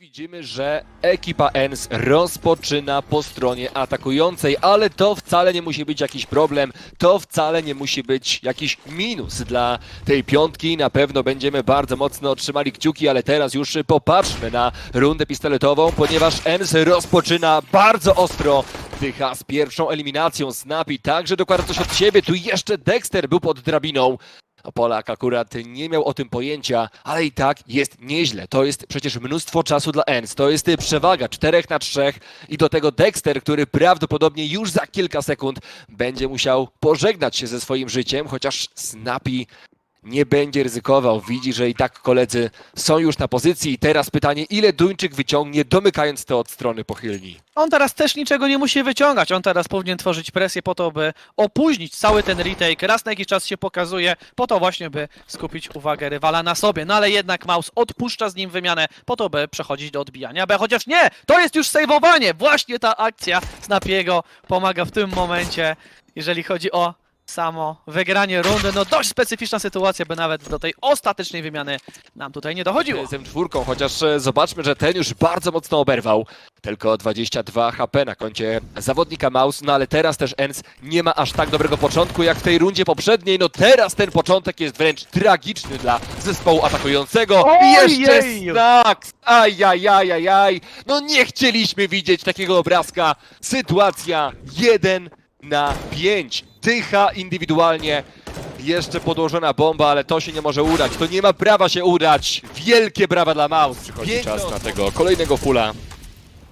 widzimy, że ekipa ENS rozpoczyna po stronie atakującej, ale to wcale nie musi być jakiś problem, to wcale nie musi być jakiś minus dla tej piątki. Na pewno będziemy bardzo mocno trzymali kciuki, ale teraz już popatrzmy na rundę pistoletową, ponieważ ENS rozpoczyna bardzo ostro. Dycha z pierwszą eliminacją Snappy, także dokłada coś od siebie. Tu jeszcze Dexter był pod drabiną. Polak akurat nie miał o tym pojęcia, ale i tak jest nieźle. To jest przecież mnóstwo czasu dla ENS. To jest przewaga 4 na 3 i do tego Dexter, który prawdopodobnie już za kilka sekund będzie musiał pożegnać się ze swoim życiem, chociaż Snappy nie będzie ryzykował. Widzi, że i tak koledzy są już na pozycji. I teraz pytanie, ile Duńczyk wyciągnie, domykając to od strony pochylni. On teraz też niczego nie musi wyciągać. On teraz powinien tworzyć presję po to, by opóźnić cały ten retake. Raz na jakiś czas się pokazuje, po to właśnie, by skupić uwagę rywala na sobie. No ale jednak Maus odpuszcza z nim wymianę, po to, by przechodzić do odbijania B. Chociaż nie, to jest już sejwowanie. Właśnie ta akcja Snapiego pomaga w tym momencie, jeżeli chodzi o samo wygranie rundy. No dość specyficzna sytuacja, by nawet do tej ostatecznej wymiany nam tutaj nie dochodziło. z M4, chociaż e, zobaczmy, że ten już bardzo mocno oberwał. Tylko 22 HP na koncie zawodnika Maus, no ale teraz też Ens nie ma aż tak dobrego początku jak w tej rundzie poprzedniej. No teraz ten początek jest wręcz tragiczny dla zespołu atakującego. I jeszcze! Snax! Ajajajajaj! No nie chcieliśmy widzieć takiego obrazka. Sytuacja 1 na 5. Dycha indywidualnie. Jeszcze podłożona bomba, ale to się nie może udać. To nie ma prawa się udać. Wielkie brawa dla Maus. Przychodzi Piękno. czas na tego kolejnego fula.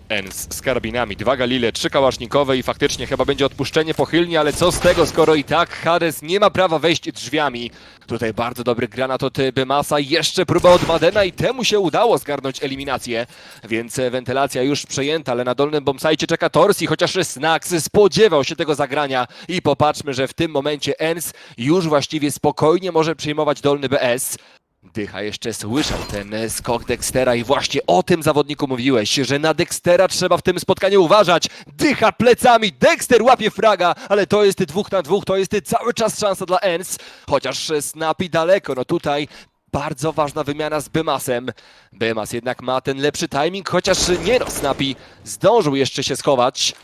Ens z karabinami, dwa Galile, trzy kałasznikowe i faktycznie chyba będzie odpuszczenie pochylni, ale co z tego, skoro i tak Hades nie ma prawa wejść drzwiami. Tutaj bardzo dobry granat od Bymasa, jeszcze próba od Madena i temu się udało zgarnąć eliminację, więc wentylacja już przejęta, ale na dolnym bombsajcie czeka Torsi, chociaż Snax spodziewał się tego zagrania i popatrzmy, że w tym momencie Ens już właściwie spokojnie może przyjmować dolny BS. Dycha jeszcze słyszał ten e, skok Dextera i właśnie o tym zawodniku mówiłeś, że na Dextera trzeba w tym spotkaniu uważać. Dycha plecami, Dexter łapie fraga, ale to jest dwóch na dwóch, to jest cały czas szansa dla Ens, chociaż Snappy daleko, no tutaj bardzo ważna wymiana z Bymasem. Bymas jednak ma ten lepszy timing, chociaż nie no, Snappy zdążył jeszcze się schować.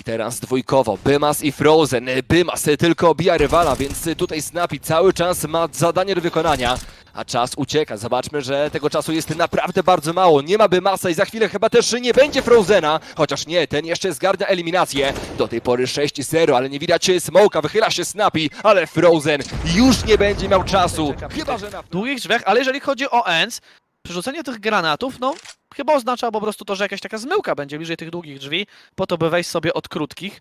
I teraz dwójkowo, Bymas i Frozen. Bymas tylko obija rywala, więc tutaj Snappy cały czas ma zadanie do wykonania. A czas ucieka. Zobaczmy, że tego czasu jest naprawdę bardzo mało. Nie ma Bymasa i za chwilę chyba też nie będzie Frozena. Chociaż nie, ten jeszcze zgarnia eliminację. Do tej pory 6-0, ale nie widać Smoka. Wychyla się Snappy, ale Frozen już nie będzie miał czasu. Chyba, że na... długich drzwiach, ale jeżeli chodzi o ENS, przerzucenie tych granatów, no chyba oznacza po prostu to, że jakaś taka zmyłka będzie bliżej tych długich drzwi, po to by wejść sobie od krótkich.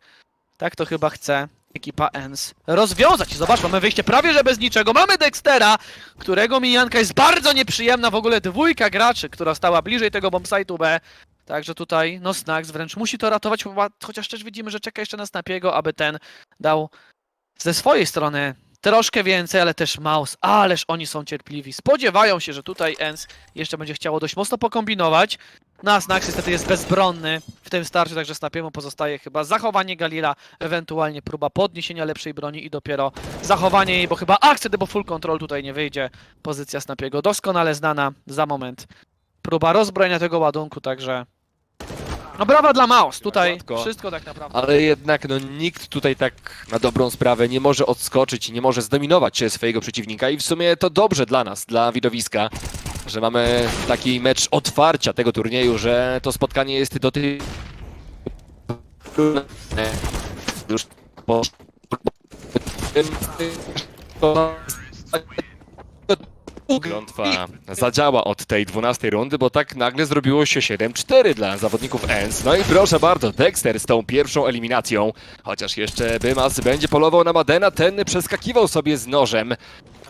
Tak to chyba chce ekipa ENS rozwiązać. Zobacz, mamy wyjście prawie że bez niczego. Mamy Dextera, którego mijanka jest bardzo nieprzyjemna. W ogóle dwójka graczy, która stała bliżej tego bombsite'u B. Także tutaj, no Snax wręcz musi to ratować, chociaż też widzimy, że czeka jeszcze na Snapiego, aby ten dał ze swojej strony troszkę więcej, ale też Maus, ależ oni są cierpliwi. Spodziewają się, że tutaj Ens jeszcze będzie chciało dość mocno pokombinować. No a Snax niestety jest bezbronny w tym starciu, także Snapiemu pozostaje chyba zachowanie Galila, ewentualnie próba podniesienia lepszej broni i dopiero zachowanie jej, bo chyba akcent, bo full control tutaj nie wyjdzie. Pozycja Snapiego doskonale znana za moment. Próba rozbrojenia tego ładunku, także... No brawa dla Maus, tutaj Gładko. wszystko tak naprawdę. Ale jednak no, nikt tutaj tak na dobrą sprawę nie może odskoczyć i nie może zdominować się swojego przeciwnika i w sumie to dobrze dla nas, dla widowiska, że mamy taki mecz otwarcia tego turnieju, że to spotkanie jest do tej... Już po... Klątwa zadziała od tej 12 rundy, bo tak nagle zrobiło się 7-4 dla zawodników ENS. No i proszę bardzo, Dexter z tą pierwszą eliminacją. Chociaż jeszcze Bymas będzie polował na Madena, ten przeskakiwał sobie z nożem.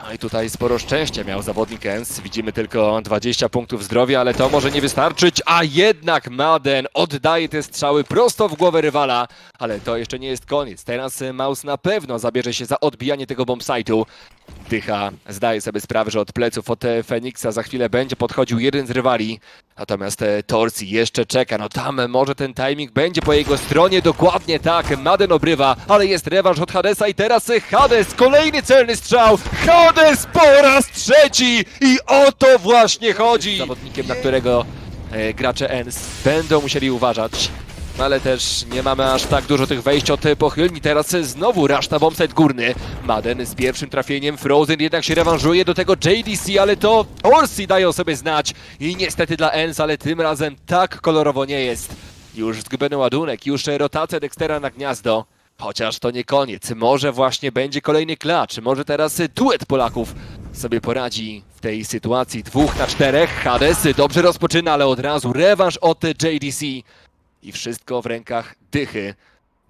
No i tutaj sporo szczęścia miał zawodnik ENS. Widzimy tylko 20 punktów zdrowia, ale to może nie wystarczyć. A jednak Maden oddaje te strzały prosto w głowę rywala. Ale to jeszcze nie jest koniec. Teraz Maus na pewno zabierze się za odbijanie tego bombsite'u. Dycha zdaje sobie sprawę, że od pleców od Feniksa za chwilę będzie podchodził jeden z rywali. Natomiast e, Torsi jeszcze czeka. No tam może ten timing będzie po jego stronie. Dokładnie tak. Maden obrywa, ale jest rewanż od Hadesa i teraz e, Hades. Kolejny celny strzał. Hades po raz trzeci! I o to właśnie chodzi! Zawodnikiem, na którego e, gracze ENS będą musieli uważać. No ale też nie mamy aż tak dużo tych wejść od pochylni. Teraz znowu raszta bombsite górny. Maden z pierwszym trafieniem. Frozen jednak się rewanżuje do tego JDC, ale to Orsi dają sobie znać. I niestety dla ENS, ale tym razem tak kolorowo nie jest. Już zgubiony ładunek, już rotacja Dextera na gniazdo. Chociaż to nie koniec. Może właśnie będzie kolejny klacz. Może teraz duet Polaków sobie poradzi w tej sytuacji. Dwóch na czterech. Hades dobrze rozpoczyna, ale od razu rewanż od JDC. I wszystko w rękach Dychy.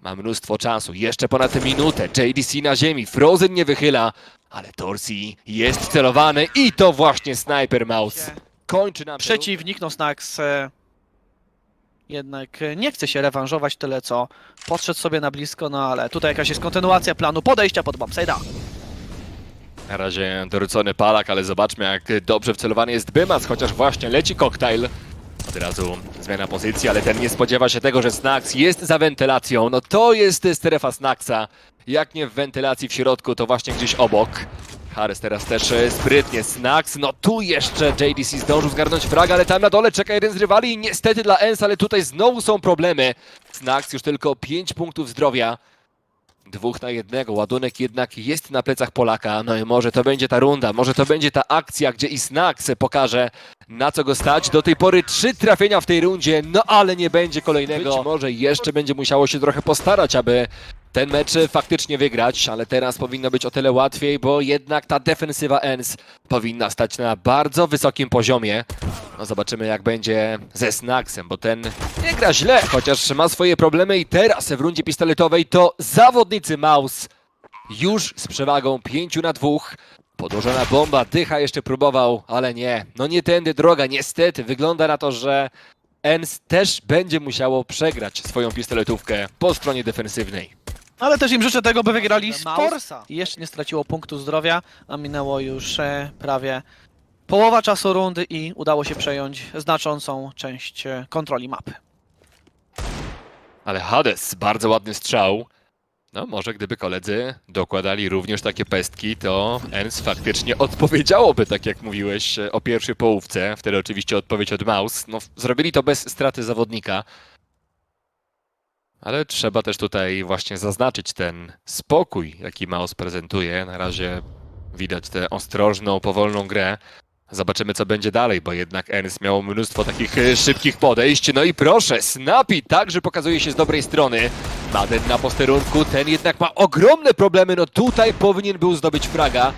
Ma mnóstwo czasu. Jeszcze ponad minutę. JDC na ziemi. Frozen nie wychyla. Ale Torsi jest celowany i to właśnie Sniper Mouse. Kończy nam Przeciwnik, no Snax e, jednak e, nie chce się rewanżować tyle co podszedł sobie na blisko, no ale tutaj jakaś jest kontynuacja planu podejścia pod bombside'a. Na razie dorzucony palak, ale zobaczmy jak dobrze wcelowany jest Bymas, chociaż właśnie leci koktajl. Od razu zmiana pozycji, ale ten nie spodziewa się tego, że Snax jest za wentylacją. No to jest strefa Snaxa. Jak nie w wentylacji w środku, to właśnie gdzieś obok. Harris teraz też sprytnie. Snax, no tu jeszcze JDC zdążył zgarnąć fraga, ale tam na dole czeka jeden z rywali i niestety dla Ens, ale tutaj znowu są problemy. Snax już tylko 5 punktów zdrowia. Dwóch na jednego, ładunek jednak jest na plecach Polaka. No i może to będzie ta runda, może to będzie ta akcja, gdzie i Snax pokaże na co go stać. Do tej pory trzy trafienia w tej rundzie, no ale nie będzie kolejnego. Być może jeszcze będzie musiało się trochę postarać, aby ten mecz faktycznie wygrać, ale teraz powinno być o tyle łatwiej, bo jednak ta defensywa ENS powinna stać na bardzo wysokim poziomie. No zobaczymy jak będzie ze Snacksem, bo ten nie gra źle, chociaż ma swoje problemy i teraz w rundzie pistoletowej to zawodnicy Maus już z przewagą 5 na 2. Podłożona bomba, Dycha jeszcze próbował, ale nie. No nie tędy droga, niestety. Wygląda na to, że ENS też będzie musiało przegrać swoją pistoletówkę po stronie defensywnej. Ale też im życzę tego, by wygrali Forsa. I jeszcze nie straciło punktu zdrowia, a minęło już e, prawie połowa czasu rundy i udało się przejąć znaczącą część e, kontroli mapy. Ale Hades, bardzo ładny strzał. No może gdyby koledzy dokładali również takie pestki, to ENS faktycznie odpowiedziałoby, tak jak mówiłeś, e, o pierwszej połówce. Wtedy oczywiście odpowiedź od Maus. No, zrobili to bez straty zawodnika. Ale trzeba też tutaj właśnie zaznaczyć ten spokój, jaki Maus prezentuje. Na razie widać tę ostrożną, powolną grę. Zobaczymy, co będzie dalej, bo jednak Ernst miał mnóstwo takich e, szybkich podejść. No i proszę, Snappy także pokazuje się z dobrej strony. Maden na posterunku, ten jednak ma ogromne problemy. No tutaj powinien był zdobyć fraga.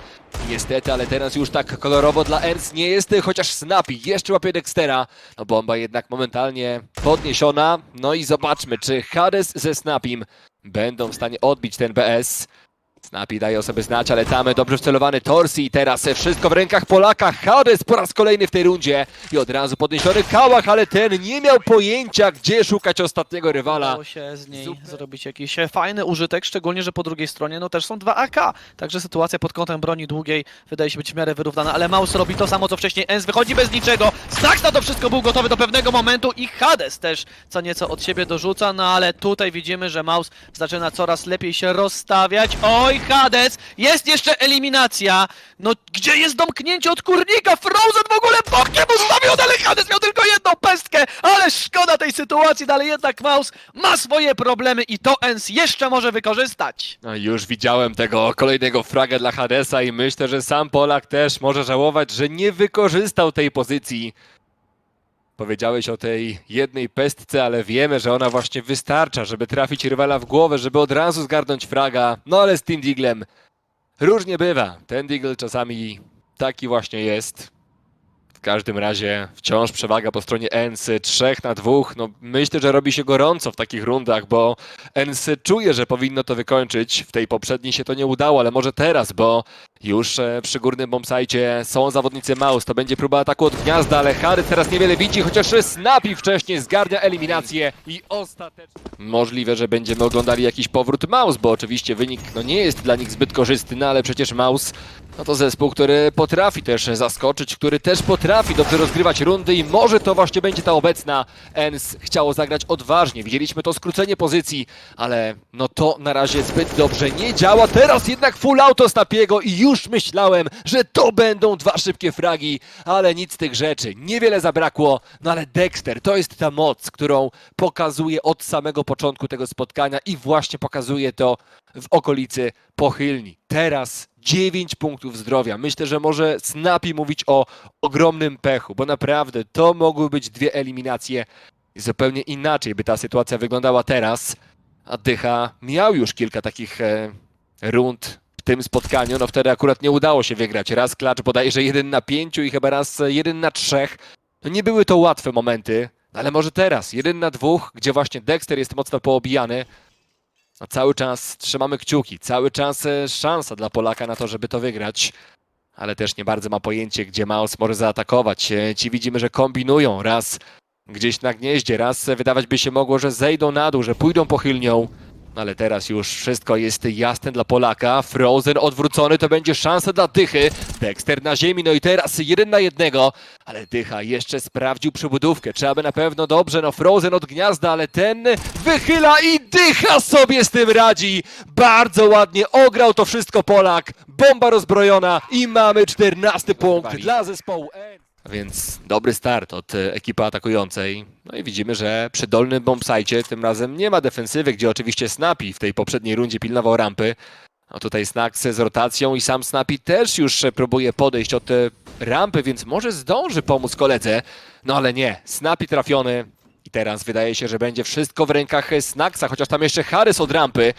Niestety, ale teraz już tak kolorowo dla Ernst nie jest, chociaż Snappy jeszcze łapie Dextera. No bomba jednak momentalnie podniesiona. No i zobaczmy, czy Hades ze Snappym będą w stanie odbić ten BS. Snappy daje o sobie znać, ale tam dobrze wcelowany Torsi i teraz wszystko w rękach Polaka. Hades po raz kolejny w tej rundzie i od razu podniesiony Kałach, ale ten nie miał pojęcia, gdzie szukać ostatniego rywala. Udało się z niej Super. zrobić jakiś fajny użytek, szczególnie, że po drugiej stronie no też są dwa AK. Także sytuacja pod kątem broni długiej wydaje się być w miarę wyrównana, ale Maus robi to samo co wcześniej. Ens wychodzi bez niczego. Snax na to wszystko był gotowy do pewnego momentu i Hades też co nieco od siebie dorzuca, no ale tutaj widzimy, że Maus zaczyna coraz lepiej się rozstawiać. Oj, Hades! Jest jeszcze eliminacja! No gdzie jest domknięcie od kurnika? Frozen w ogóle bokiem ustawiony, ale Hades miał tylko jedną pestkę! Ale szkoda tej sytuacji, no ale jednak Maus ma swoje problemy i to Ens jeszcze może wykorzystać. No już widziałem tego kolejnego fraga dla Hadesa i myślę, że sam Polak też może żałować, że nie wykorzystał tej pozycji. Powiedziałeś o tej jednej pestce, ale wiemy, że ona właśnie wystarcza, żeby trafić rywala w głowę, żeby od razu zgarnąć fraga. No ale z tym Diglem różnie bywa. Ten Digl czasami taki właśnie jest. Każdym razie wciąż przewaga po stronie ENS 3 na 2. No, myślę, że robi się gorąco w takich rundach, bo ENS czuje, że powinno to wykończyć. W tej poprzedniej się to nie udało, ale może teraz, bo już e, przy górnym bombsite są zawodnicy Maus. To będzie próba ataku od gniazda, ale Harry teraz niewiele widzi, chociaż Snappy wcześniej zgarnia eliminację i ostatecznie... Możliwe, że będziemy oglądali jakiś powrót Maus, bo oczywiście wynik no, nie jest dla nich zbyt korzystny, no ale przecież Maus No to zespół, który potrafi też zaskoczyć, który też potrafi dobrze rozgrywać rundy i może to właśnie będzie ta obecna. Ens chciało zagrać odważnie, widzieliśmy to skrócenie pozycji, ale no to na razie zbyt dobrze nie działa. Teraz jednak full auto Snapiego i już myślałem, że to będą dwa szybkie fragi, ale nic z tych rzeczy. Niewiele zabrakło, no ale Dexter to jest ta moc, którą pokazuje od samego początku tego spotkania i właśnie pokazuje to w okolicy pochylni. Teraz 9 punktów zdrowia. Myślę, że może Snappy mówić o ogromnym pechu, bo naprawdę to mogły być dwie eliminacje zupełnie inaczej by ta sytuacja wyglądała teraz. A Dycha miał już kilka takich e, rund w tym spotkaniu, no wtedy akurat nie udało się wygrać. Raz klacz bodajże 1 na 5 i chyba raz 1 na 3. No nie były to łatwe momenty, ale może teraz 1 na 2, gdzie właśnie Dexter jest mocno poobijany, cały czas trzymamy kciuki, cały czas e, szansa dla Polaka na to, żeby to wygrać. Ale też nie bardzo ma pojęcie, gdzie Maus może zaatakować. E, Ci widzimy, że kombinują. Raz gdzieś na gnieździe, raz e, wydawać by się mogło, że zejdą na dół, że pójdą pochylnią. No ale teraz już wszystko jest jasne dla Polaka. Frozen odwrócony, to będzie szansa dla Dychy. Dexter na ziemi, no i teraz jeden na jednego. Ale Dycha jeszcze sprawdził przybudówkę. Trzeba by na pewno dobrze, no Frozen od gniazda, ale ten wychyla i Dycha sobie z tym radzi. Bardzo ładnie ograł to wszystko Polak. Bomba rozbrojona i mamy 14 punkt dla zespołu N. Więc dobry start od e, ekipy atakującej. No i widzimy, że przy dolnym bombsajcie tym razem nie ma defensywy, gdzie oczywiście Snappy w tej poprzedniej rundzie pilnował rampy. No tutaj Snax z rotacją i sam Snappy też już e, próbuje podejść od e, rampy, więc może zdąży pomóc koledze. No ale nie, Snappy trafiony. I teraz wydaje się, że będzie wszystko w rękach Snaxa, chociaż tam jeszcze Harris od rampy.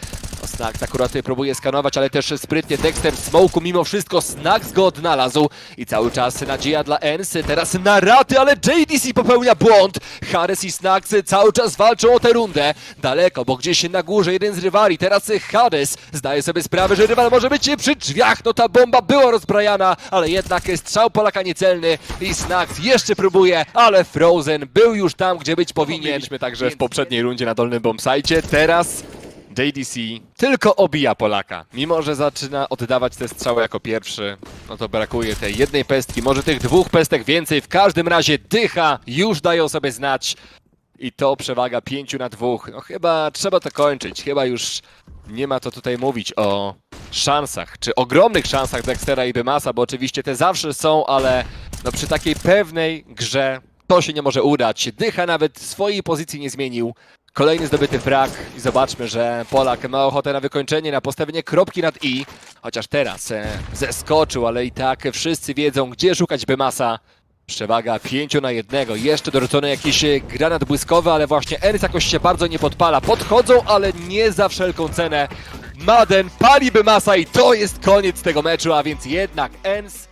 Snax akurat tutaj próbuje skanować, ale też sprytnie w smoku. Mimo wszystko Snax go odnalazł i cały czas nadzieja dla Ens. Teraz na raty, ale JDC popełnia błąd. Harris i Snax cały czas walczą o tę rundę. Daleko, bo gdzieś na górze jeden z rywali. Teraz Hades zdaje sobie sprawę, że rywal może być przy drzwiach. No ta bomba była rozbrajana, ale jednak strzał Polaka niecelny i Snax jeszcze próbuje, ale Frozen był już tam, gdzie być powinien. Mieliśmy także w poprzedniej rundzie na dolnym bombsajcie. Teraz JDC tylko obija Polaka. Mimo, że zaczyna oddawać te strzały jako pierwszy, no to brakuje tej jednej pestki, może tych dwóch pestek więcej. W każdym razie dycha już dają sobie znać. I to przewaga pięciu na dwóch. No chyba trzeba to kończyć. Chyba już nie ma to tutaj mówić o szansach, czy ogromnych szansach Dextera i Bymasa, bo oczywiście te zawsze są, ale no przy takiej pewnej grze to się nie może udać. Dycha nawet swojej pozycji nie zmienił. Kolejny zdobyty frag i zobaczmy, że Polak ma ochotę na wykończenie, na postawienie kropki nad i. Chociaż teraz e, zeskoczył, ale i tak wszyscy wiedzą, gdzie szukać Bymasa. Przewaga 5 na jednego. Jeszcze dorzucony jakiś granat błyskowy, ale właśnie Ernst jakoś się bardzo nie podpala. Podchodzą, ale nie za wszelką cenę. Maden pali Bymasa i to jest koniec tego meczu, a więc jednak Ens